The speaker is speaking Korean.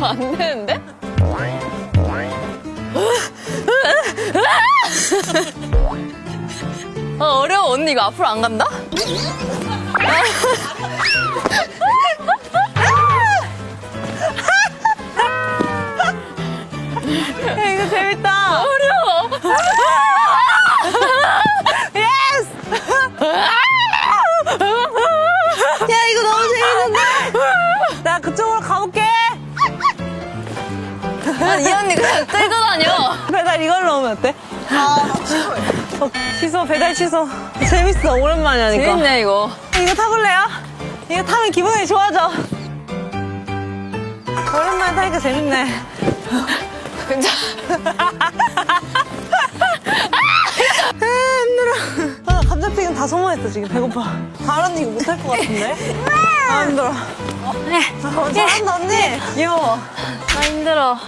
안 되는데? 어, 어려워 언니 이거 앞으로 안 간다? 야, 이거 재밌다. 어려워. 예스! 야, 이거 너무 재밌는데? 나 그쪽으로 아니, 이 언니 그냥 끌고 다녀. 배달 이걸로 넣으면 어때? 아, 취소. 취소, 배달 취소. 재밌어, 오랜만에 하니까. 재밌네 이거. 이거 타볼래요? 이거 타면 기분이 좋아져. 오랜만에 타니까 재밌네. 괜찮아. 아, 힘들어. 아, 감자튀김 다 소모했어, 지금. 배고파. 다른 언니 이거 못할 것 같은데? 아, 힘들어. 아, 잘한다, 언니. 귀여워. 아 힘들어.